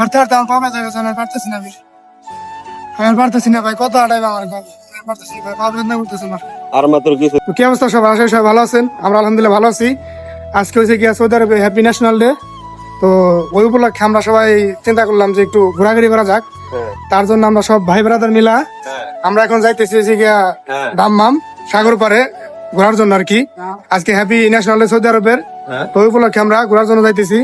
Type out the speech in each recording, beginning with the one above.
হাঁটতে হাঁটতে আমার আমি পারতেছি না ভাই আমি পারতেছি না ভাই কত আমার গা? আমি আর পারতেছি ভাই পা বেদনা করতেছে আমার। আর মাত্র কিছু তো কি অবস্থা? সব আশা সবাই ভালো আছেন? আমরা আলহামদুলিল্লাহ ভালো আছি। আজকে হয়েছে গিয়া সৌদি আরবে হ্যাপি ন্যাশনাল ডে তো ওই উপলক্ষে আমরা সবাই চিন্তা করলাম যে একটু ঘোরাঘুরি করা যাক। হ্যাঁ। তার জন্য আমরা সব ভাই ব্রাদার মিলা আমরা এখন যাইতেছি হচ্ছে গিয়া হ্যাঁ। দাম্মাম সাগর পারে ঘোরার জন্য আর কি। আজকে হ্যাপি ন্যাশনাল ডে সৌদি আরবের হ্যাঁ। তো ওই উপলক্ষে আমরা ঘোরার জন্য যাইতেছি।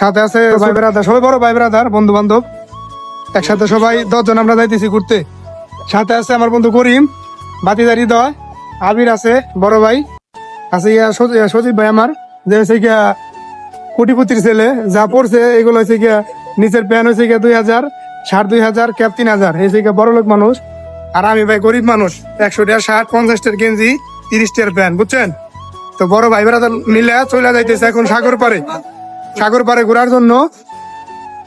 সাথে আছে ভাই ব্রাদার সবাই বড় ভাই ব্রাদার বন্ধু বান্ধব একসাথে সবাই দশজন আমরা যাইতেছি ঘুরতে। সাথে আছে আমার বন্ধু করিম বাতিদার হৃদয় আবির আছে বড় ভাই। আছে ইয়া সজীব ভাই আমার যে হচ্ছে গিয়া কোটিপতির ছেলে যা পড়ছে এগুলো হচ্ছে গিয়া নিচের প্যান হচ্ছে গিয়া দুই হাজার ষাট দুই হাজার ক্যাপ তিন হাজার এই হচ্ছে গিয়া বড় লোক মানুষ। আর আমি ভাই গরিব মানুষ একশো টাকা শার্ট পঞ্চাশ টাকার গেঞ্জি তিরিশ টাকার প্যান্ট বুঝছেন? তো বড় ভাই বেড়াতে মিলে চলে যাইতেছে এখন সাগর পারে সাগর পারে ঘোরার জন্য।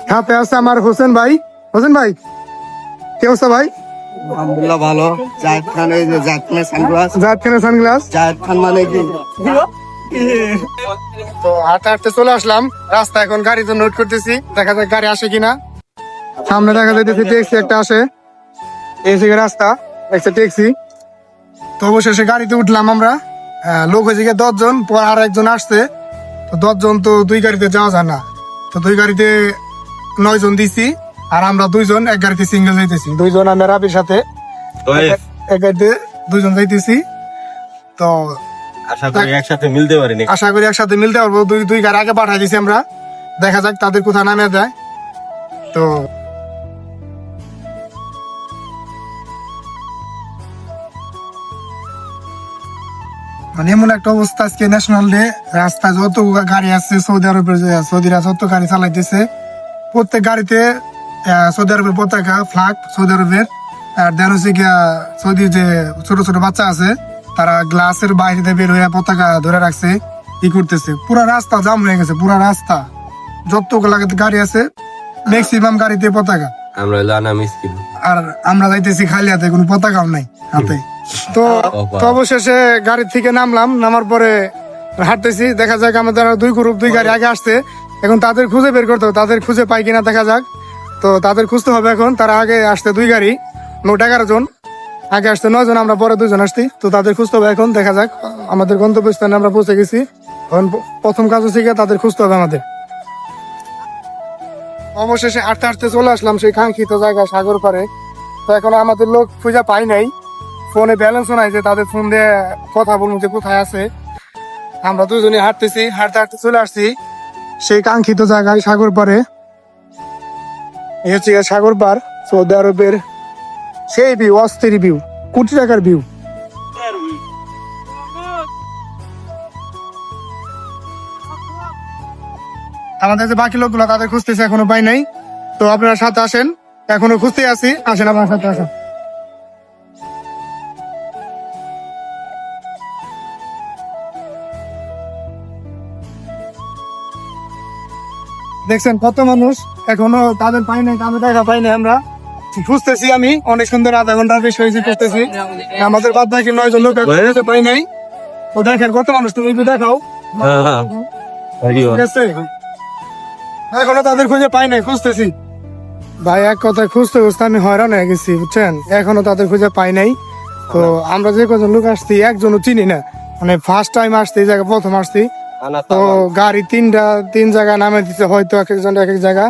সাথে আছে আমার হোসেন ভাই। হোসেন ভাই কে অবস্থা ভাই? আলহামদুলিল্লাহ ভালো। জাহেদ খান এই যে জাহেদ খানের সানগ্লাস জাহাজ খানের সানগ্লাস জাহেদ খান মানে কি? তো হাঁটতে হাঁটতে চলে আসলাম। রাস্তা এখন গাড়ির জন্য নোট করতেছি। দেখা যাক গাড়ি আসে কিনা। সামনে দেখা যাইতেছে ট্যাক্সি একটা আসে। এই থেকে রাস্তা একটা ট্যাক্সি তো অবশেষে গাড়িতে উঠলাম আমরা। লোক হয়েছে গিয়ে দশজন পর আর একজন আসছে। তো দশজন তো দুই গাড়িতে যাওয়া যায় না। তো দুই গাড়িতে নয় জন দিছি আর আমরা দুইজন এক গাড়িতে সিঙ্গেল যাইতেছি। দুইজন আমি রাবির সাথে এক- এক গাড়িতে দুইজন যাইতেছি। তো আশা করি একসাথে মিলতে পারিনি আশা করি একসাথে মিলতে পারব। দুই দুই গাড়ি আগে পাঠাই দিছি আমরা। দেখা যাক তাদের কোথায় নামে যায় তো মানে এমন একটা অবস্থা আজকে ন্যাশনাল ডে রাস্তা যত গাড়ি আছে সৌদি আরবের সৌদিরা যত গাড়ি চালাইতেছে প্রত্যেক গাড়িতে সৌদি আরবের পতাকা ফ্লাগ সৌদি আরবের আর দেন হচ্ছে গিয়া সৌদির যে ছোট ছোট বাচ্চা আছে তারা গ্লাসের বাইরে বের হয়ে পতাকা ধরে রাখছে ই করতেছে। পুরা রাস্তা জাম হয়ে গেছে পুরা রাস্তা। যতগুলা গাড়ি আছে ম্যাক্সিমাম গাড়িতে পতাকা। আমরা আর আমরা যাইতেছি খালি হাতে কোনো পতাকাও নাই হাতে। তো তো অবশেষে গাড়ি থেকে নামলাম নামার পরে হাঁটতেছি। দেখা যাক আমাদের দুই গ্রুপ দুই গাড়ি আগে আসতে এখন তাদের খুঁজে বের করতে হবে তাদের খুঁজে পাই কিনা দেখা যাক। তো তাদের খুঁজতে হবে এখন তারা আগে আসতে দুই গাড়ি মোট এগারো জন। আগে আসতে নয় জন আমরা পরে দুজন আসছি। তো তাদের খুঁজতে হবে এখন দেখা যাক আমাদের গন্তব্যস্থানে আমরা পৌঁছে গেছি। এখন প্রথম কাজ হচ্ছে গিয়ে তাদের খুঁজতে হবে আমাদের। অবশেষে হাঁটতে হাঁটতে চলে আসলাম সেই কাঙ্ক্ষিত জায়গায় সাগর পারে তো এখন আমাদের লোক খুঁজে পাই নাই। ফোনে ব্যালেন্সও নাই যে তাদের ফোন দিয়ে কথা বলুন যে কোথায় আছে। আমরা দুজনে হাঁটতেছি, হাঁটতে হাঁটতে চলে আসছি সেই কাঙ্ক্ষিত জায়গায় সাগর পারে হচ্ছে সাগর পার সৌদি আরবের সেই ভিউ অস্থির ভিউ কোটি টাকার ভিউ আমাদের যে বাকি লোকগুলো তাদের খুঁজতেছে, এখনও পাই নাই। তো আপনারা সাথে আসেন, এখনও খুঁজতে আছি, আসেন আমার সাথে আসেন। দেখছেন কত মানুষ এখনও তাদের পাই নাই তাদের দেখা পাই নাই আমরা। খুঁজতেছি আমি অনেক সুন্দর আধা ঘণ্টার বেশি হয়েছে খুঁজতেছি। আমাদের বাদ বাকি নয় জন লোক এখনও পাই নাই। ও দেখেন কত মানুষ তুমি একটু দেখাও। ঠিক আছে? এখনও তাদের খুঁজে পাই নাই খুঁজতেছি। ভাই এক কথায় খুঁজতে খুঁজতে আমি হয়রান হয়ে গেছি বুঝছেন? এখনও তাদের খুঁজে পাই নাই। তো আমরা যে কজন লোক আসছি একজনও চিনি না। মানে ফার্স্ট টাইম আসছি এই জায়গায় প্রথম আসছি। তো গাড়ি তিনটা তিন জায়গায় নামে দিতে হয়তো এক একজন এক এক জায়গা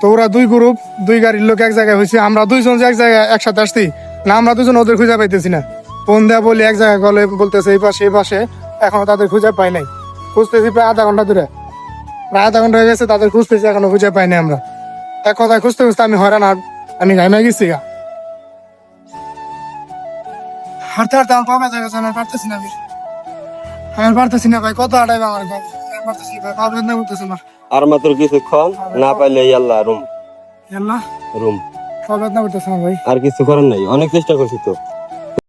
তো ওরা দুই গ্রুপ দুই গাড়ির লোক এক জায়গায় হয়েছে আমরা দুইজন যে এক জায়গায় একসাথে আসছি না আমরা দুজন ওদের খুঁজে পাইতেছি না। ফোন দেয়া বলি এক জায়গায় গলে বলতেছে এই পাশে এই পাশে এখনও তাদের খুঁজে পাই নাই। খুঁজতেছি প্রায় আধা ঘণ্টা ধরে। প্রায় আধা ঘণ্টা হয়ে গেছে তাদের খুঁজতেছি এখনও খুঁজে পাই নাই আমরা। এক কথায় খুঁজতে খুঁজতে আমি হয়রান আর আমি ঘামে গেছি গা। হাঁটতে হাঁটতে আমার পাবে জায়গা আমি পারতেছি না আমি। আমি আর পারতেছি না ভাই কত আমার? আর পারতেছি ভাই মাত্র কিছুক্ষণ না পাইলে আল্লাহ রুম। আল্লাহ? রুম। ভাই। আর কিছু করার নাই অনেক চেষ্টা করছি তো।